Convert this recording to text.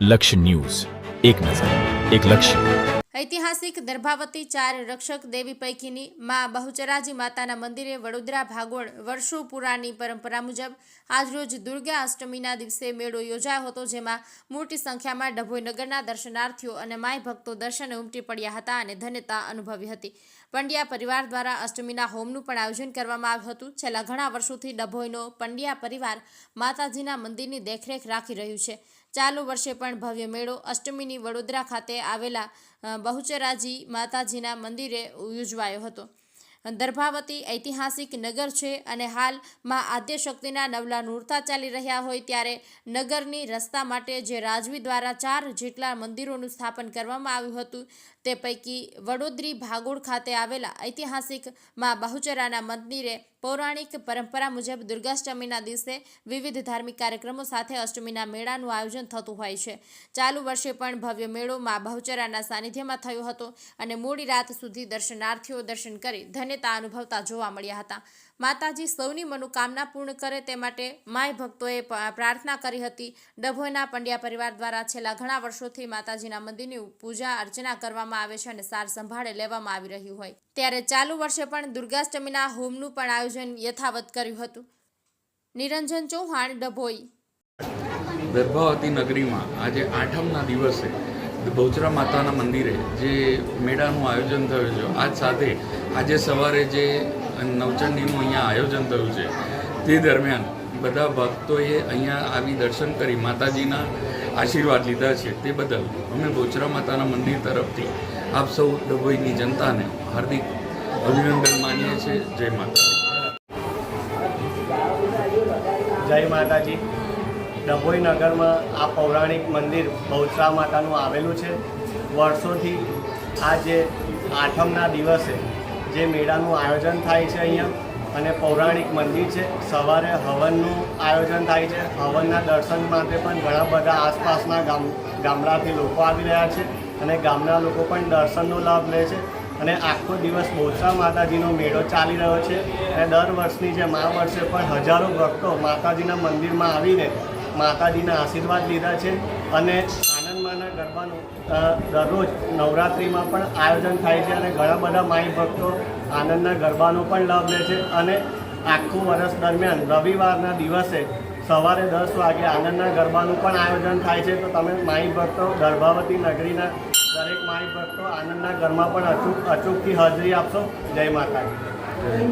લક્ષ્ય ન્યૂઝ. એક નજર, એક લક્ષ્ય. ઐતિહાસિક દર્ભાવતી ચાર રક્ષક દેવી પૈકીની મા બહુચરાજી માતાના મંદિરે વડોદરા ભાગોળ વર્ષો પુરાની પરંપરા મુજબ આજરોજ દુર્ગા અષ્ટમીના દિવસે મેળો યોજાયો હતો, જેમાં મોટી સંખ્યામાં ડભોઈ દર્શનાર્થીઓ અને માય ભક્તો દર્શને ઉમટી પડ્યા હતા અને ધન્યતા અનુભવી હતી. પંડ્યા પરિવાર દ્વારા અષ્ટમીના હોમનું પણ આયોજન કરવામાં આવ્યું હતું. છેલ્લા ઘણા વર્ષોથી ડભોઈનો પંડ્યા પરિવાર માતાજીના મંદિરની દેખરેખ રાખી રહ્યું છે. ચાલુ વર્ષે પણ ભવ્ય મેળો અષ્ટમીની વડોદરા ખાતે આવેલા બહુચરાજી માતાજીના મંદિરે યોજવાયો હતો. દર્ભાવતી ઐતિહાસિક નગર છે અને હાલમાં આદ્યશક્તિના નવલા નૂરતા ચાલી રહ્યા હોય ત્યારે નગરની રસ્તા માટે જે રાજવી દ્વારા ચાર જેટલા મંદિરોનું સ્થાપન કરવામાં આવ્યું હતું તે પૈકી વડોદરી ભાગોળ ખાતે આવેલા ઐતિહાસિકમાં બહુચરાના મંદિરે પૌરાણિક પરંપરા મુજબ દુર્ગાષ્ટમીના દિવસે વિવિધ ધાર્મિક કાર્યક્રમો સાથે અષ્ટમીના મેળાનું આયોજન થતું હોય છે. ચાલુ વર્ષે પણ ભવ્ય મેળો માં બહુચરાના સાનિધ્યમાં થયો હતો અને મોડી રાત સુધી દર્શનાર્થીઓ દર્શન કરી ધન્યતા અનુભવતા જોવા મળ્યા હતા. માતાજી સૌની મનોકામના પૂર્ણ કરે તે માટે માય ભક્તોએ પ્રાર્થના કરી હતી. ડભોઈના પંડ્યા પરિવાર દ્વારા છેલ્લા ઘણા વર્ષોથી માતાજીના મંદિરની પૂજા અર્ચના કરવામાં આવે છે અને સાર સંભાળે લેવામાં આવી રહ્યું હોય. ત્યારે ચાલુ વર્ષે પણ દુર્ગાષ્ટમીના હોમનું પણ આયોજન યથાવત કર્યું હતું. નિરંજન ચૌહાણ, ડભોઈ. દર્ભાવતી નગરીમાં આજે આઠમના દિવસે બહુચરા માતાના મંદિરે જે મેળાનું આયોજન થયું છે, આજ સાથે આજે સવારે જે નવચંડીનું અહીંયા આયોજન થયું છે, તે દરમિયાન બધા ભક્તોએ અહીંયા આવી દર્શન કરી માતાજીના આશીર્વાદ લીધા છે તે બદલ અમે બોચરા માતાના મંદિર તરફથી આપ સૌ ડભોઈની જનતાને હાર્દિક અભિનંદન માનીએ છીએ. જય માતા જય માતાજી. ડભોઈ નગરમાં આ પૌરાણિક મંદિર બહુચરા માતાનું આવેલું છે. વર્ષોથી આ જે આઠમના દિવસે જે મેળાનું આયોજન થાય છે અહીંયા અને પૌરાણિક મંદિર છે. સવારે હવનનું આયોજન થાય છે. હવનના દર્શન માટે પણ ઘણા બધા આસપાસના ગામ, ગામડાથી લોકો આવી રહ્યા છે અને ગામના લોકો પણ દર્શનનો લાભ લે છે. અને આખો દિવસ બોસા માતાજીનો મેળો ચાલી રહ્યો છે અને દર વર્ષની જેમ આ વર્ષે પણ હજારો ભક્તો માતાજીના મંદિરમાં આવીને માતાજીના આશીર્વાદ લીધા છે અને ગરબાનું દરરોજ નવરાત્રિમાં પણ આયોજન થાય છે અને ઘણા બધા માઈ ભક્તો આનંદના ગરબાનો પણ લાભ લે છે અને આખું વર્ષ દરમિયાન રવિવારના દિવસે સવારે દસ વાગે આનંદના ગરબાનું પણ આયોજન થાય છે. તો તમે માઈ ભક્તો, ગર્ભાવતી નગરીના દરેક માઈ ભક્તો આનંદના ઘરમાં પણ અચૂક અચૂકથી હાજરી આપશો. જય માતાજી.